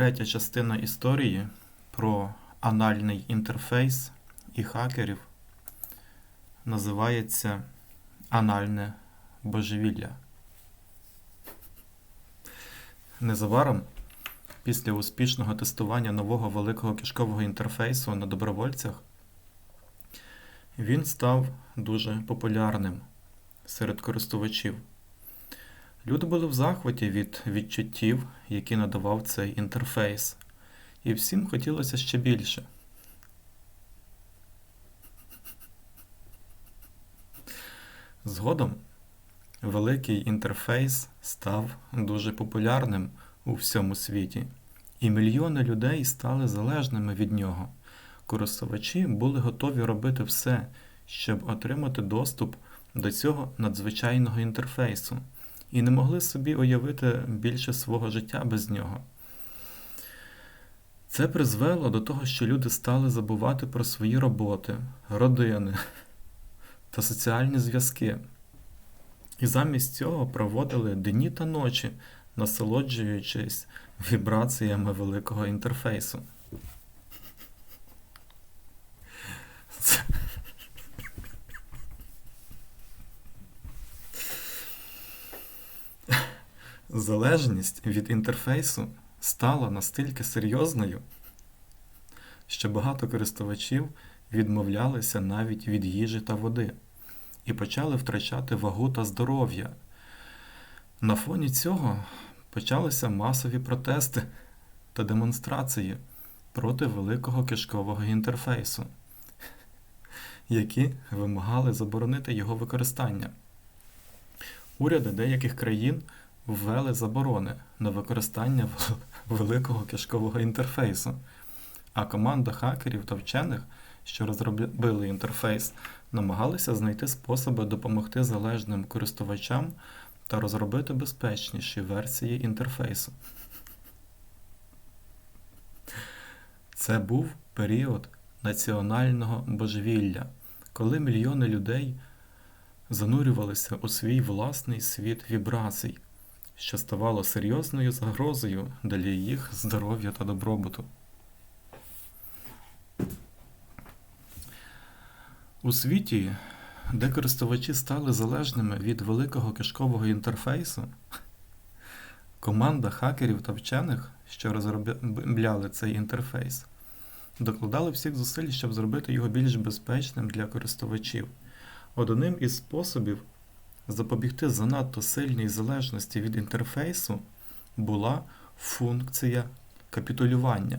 Третя частина історії про анальний інтерфейс і хакерів називається Анальне божевілля. Незабаром, після успішного тестування нового великого кишкового інтерфейсу на добровольцях, він став дуже популярним серед користувачів. Люди були в захваті від відчуттів, які надавав цей інтерфейс, і всім хотілося ще більше. Згодом великий інтерфейс став дуже популярним у всьому світі, і мільйони людей стали залежними від нього. Користувачі були готові робити все, щоб отримати доступ до цього надзвичайного інтерфейсу, і не могли собі уявити більше свого життя без нього. Це призвело до того, що люди стали забувати про свої роботи, родини та соціальні зв'язки. І замість цього проводили дні та ночі, насолоджуючись вібраціями великого інтерфейсу. Це- Залежність від інтерфейсу стала настільки серйозною, що багато користувачів відмовлялися навіть від їжі та води і почали втрачати вагу та здоров'я. На фоні цього почалися масові протести та демонстрації проти великого кишкового інтерфейсу, які вимагали заборонити його використання. Уряди деяких країн ввели заборони на використання великого кишкового інтерфейсу, а команда хакерів та вчених, що розробили інтерфейс, намагалися знайти способи допомогти залежним користувачам та розробити безпечніші версії інтерфейсу. Це був період національного божевілля, коли мільйони людей занурювалися у свій власний світ вібрацій, що ставало серйозною загрозою для їх здоров'я та добробуту. У світі, де користувачі стали залежними від великого кишкового інтерфейсу, команда хакерів та вчених, що розробляли цей інтерфейс, докладали всіх зусиль, щоб зробити його більш безпечним для користувачів. Одним із способів запобігти занадто сильній залежності від інтерфейсу була функція капітулювання,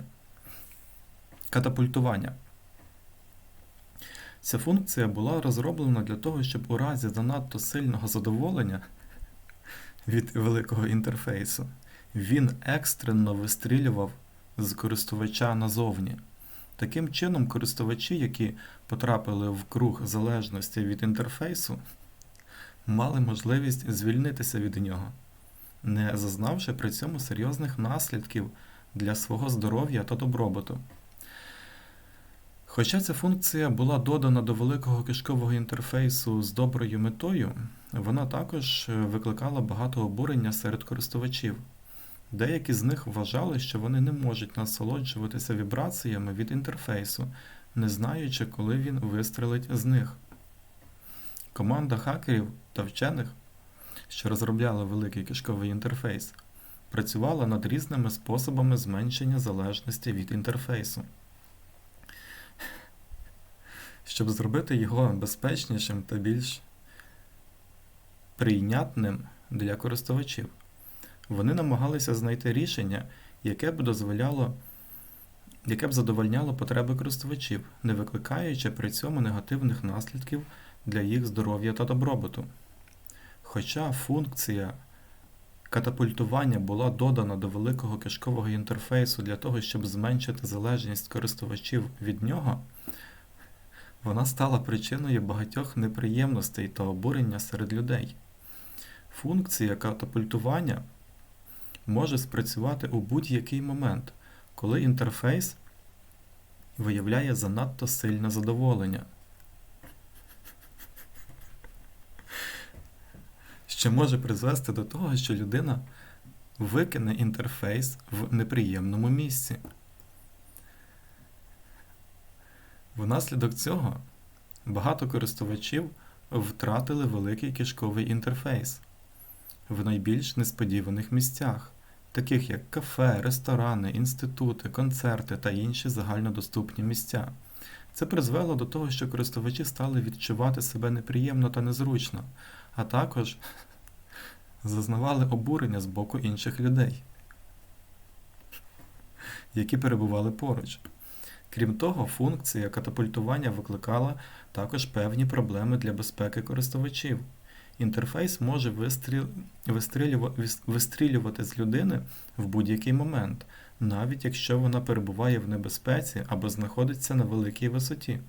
катапультування. Ця функція була розроблена для того, щоб у разі занадто сильного задоволення від великого інтерфейсу він екстрено вистрілював з користувача назовні. Таким чином, користувачі, які потрапили в круг залежності від інтерфейсу, мали можливість звільнитися від нього, не зазнавши при цьому серйозних наслідків для свого здоров'я та добробуту. Хоча ця функція була додана до великого кишкового інтерфейсу з доброю метою, вона також е, викликала багато обурення серед користувачів. Деякі з них вважали, що вони не можуть насолоджуватися вібраціями від інтерфейсу, не знаючи, коли він вистрелить з них. Команда хакерів та вчених, що розробляли великий кишковий інтерфейс, працювала над різними способами зменшення залежності від інтерфейсу. Щоб зробити його безпечнішим та більш прийнятним для користувачів. Вони намагалися знайти рішення, яке б дозволяло, яке б задовольняло потреби користувачів, не викликаючи при цьому негативних наслідків для їх здоров'я та добробуту. Хоча функція катапультування була додана до великого кишкового інтерфейсу для того, щоб зменшити залежність користувачів від нього, вона стала причиною багатьох неприємностей та обурення серед людей. Функція катапультування може спрацювати у будь-який момент, коли інтерфейс виявляє занадто сильне задоволення. Що може призвести до того, що людина викине інтерфейс в неприємному місці. Внаслідок цього багато користувачів втратили великий кишковий інтерфейс в найбільш несподіваних місцях, таких як кафе, ресторани, інститути, концерти та інші загальнодоступні місця. Це призвело до того, що користувачі стали відчувати себе неприємно та незручно, а також зазнавали обурення з боку інших людей, які перебували поруч. Крім того, функція катапультування викликала також певні проблеми для безпеки користувачів. Інтерфейс може вистріл... вистрілюва- вистрілювати з людини в будь-який момент, навіть якщо вона перебуває в небезпеці або знаходиться на великій висоті.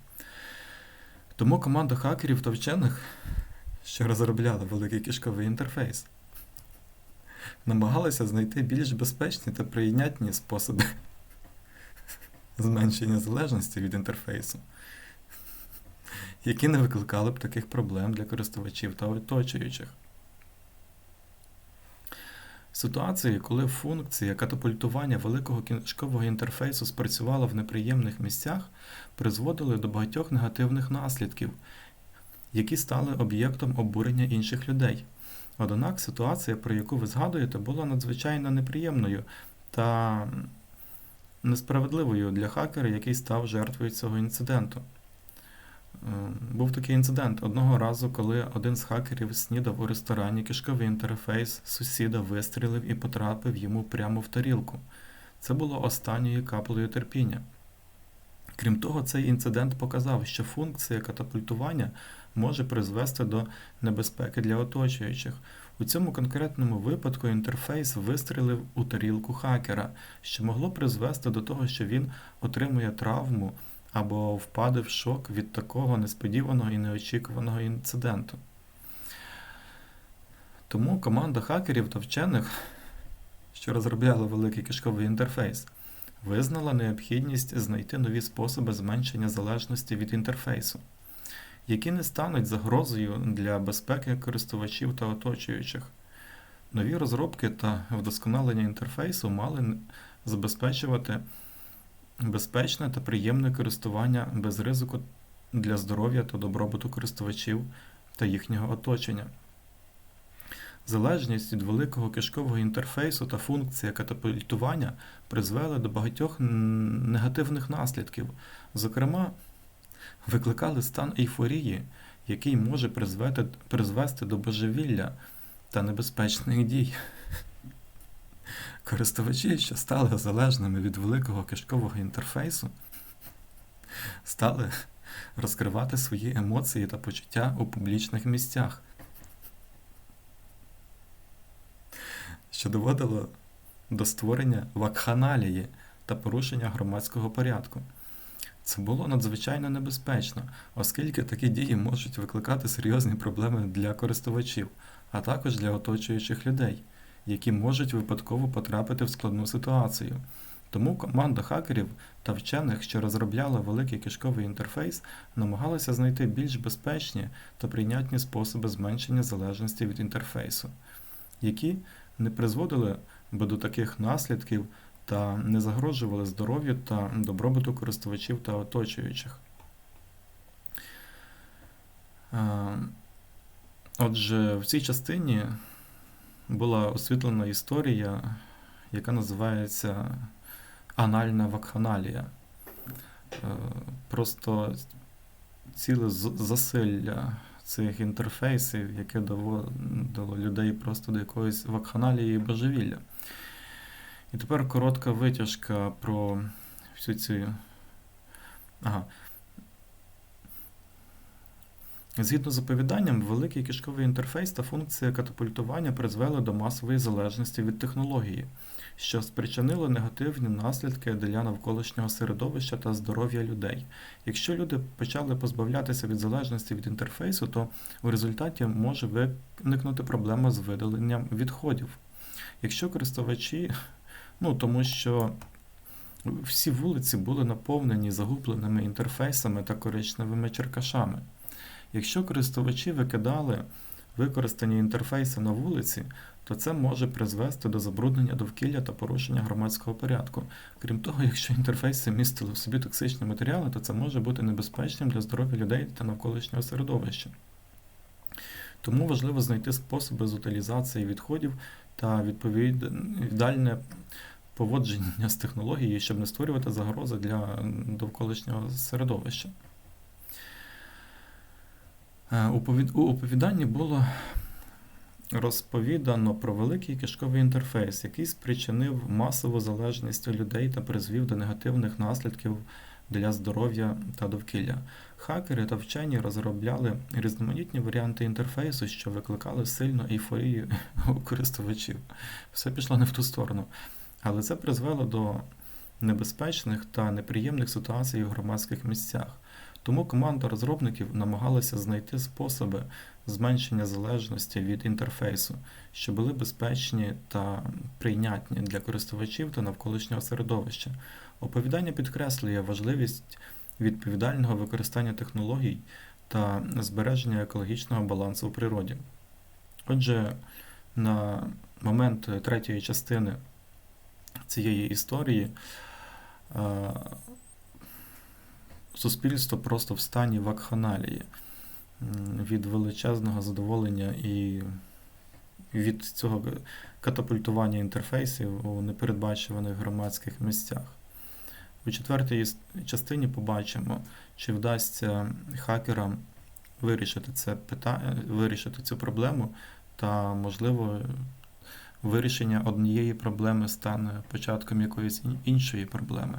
Тому команда хакерів та вчених, що розробляли великий кишковий інтерфейс, намагалися знайти більш безпечні та прийнятні способи зменшення залежності від інтерфейсу, які не викликали б таких проблем для користувачів та оточуючих. Ситуації, коли функція катапультування великого кишкового інтерфейсу спрацювала в неприємних місцях, призводили до багатьох негативних наслідків, які стали об'єктом обурення інших людей. Однак ситуація, про яку ви згадуєте, була надзвичайно неприємною та несправедливою для хакера, який став жертвою цього інциденту. Е, Був такий інцидент одного разу, коли один з хакерів снідав у ресторані, кишковий інтерфейс сусіда вистрілив і потрапив йому прямо в тарілку. Це було останньою каплею терпіння. Крім того, цей інцидент показав, що функція катапультування може призвести до небезпеки для оточуючих. У цьому конкретному випадку інтерфейс вистрілив у тарілку хакера, що могло призвести до того, що він отримує травму або впаде в шок від такого несподіваного і неочікуваного інциденту. Тому команда хакерів та вчених, що розробляли великий кишковий інтерфейс, визнала необхідність знайти нові способи зменшення залежності від інтерфейсу, які не стануть загрозою для безпеки користувачів та оточуючих. Нові розробки та вдосконалення інтерфейсу мали забезпечувати безпечне та приємне користування без ризику для здоров'я та добробуту користувачів та їхнього оточення. Залежність від великого кишкового інтерфейсу та функція катапультування призвели до багатьох негативних наслідків, зокрема, викликали стан ейфорії, який може призвести, призвести до божевілля та небезпечних дій. Користувачі, що стали залежними від великого кишкового інтерфейсу, стали розкривати свої емоції та почуття у публічних місцях, що доводило до створення вакханалії та порушення громадського порядку. Це було надзвичайно небезпечно, оскільки такі дії можуть викликати серйозні проблеми для користувачів, а також для оточуючих людей, які можуть випадково потрапити в складну ситуацію. Тому команда хакерів та вчених, що розробляла великий кишковий інтерфейс, намагалася знайти більш безпечні та прийнятні способи зменшення залежності від інтерфейсу, які не призводили би до таких наслідків та не загрожували здоров'ю та добробуту користувачів та оточуючих. Е, Отже, в цій частині була освітлена історія, яка називається анальна вакханалія. Е, Просто ціле засилля цих інтерфейсів, яке доводило людей просто до якоїсь вакханалії і божевілля. І тепер коротка витяжка про всю цю. Ага. Згідно з оповіданням, великий кишковий інтерфейс та функція катапультування призвели до масової залежності від технології, що спричинило негативні наслідки для навколишнього середовища та здоров'я людей. Якщо люди почали позбавлятися від залежності від інтерфейсу, то у результаті може виникнути проблема з видаленням відходів. Якщо користувачі, ну тому що всі вулиці були наповнені загубленими інтерфейсами та коричневими черкашами. Якщо користувачі викидали використання інтерфейсу на вулиці, то це може призвести до забруднення довкілля та порушення громадського порядку. Крім того, якщо інтерфейси містили в собі токсичні матеріали, то це може бути небезпечним для здоров'я людей та навколишнього середовища. Тому важливо знайти способи з утилізації відходів та відповідальне поводження з технологією, щоб не створювати загрози для довколишнього середовища. Е, У оповіданні було розповідано про великий кишковий інтерфейс, який спричинив масову залежність людей та призвів до негативних наслідків для здоров'я та довкілля. Хакери та вчені розробляли різноманітні варіанти інтерфейсу, що викликали сильну ейфорію у користувачів. Все пішло не в ту сторону. Але це призвело до небезпечних та неприємних ситуацій у громадських місцях. Тому команда розробників намагалася знайти способи зменшення залежності від інтерфейсу, що були безпечні та прийнятні для користувачів та навколишнього середовища. Оповідання підкреслює важливість відповідального використання технологій та збереження екологічного балансу у природі. Отже, на момент третьої частини цієї історії е, суспільство просто в стані вакханалії від величезного задоволення і від цього катапультування інтерфейсів у непередбачуваних громадських місцях. У четвертій частині побачимо, чи вдасться хакерам вирішити це питання, вирішити цю проблему, та, можливо, вирішення однієї проблеми стане початком якоїсь іншої проблеми.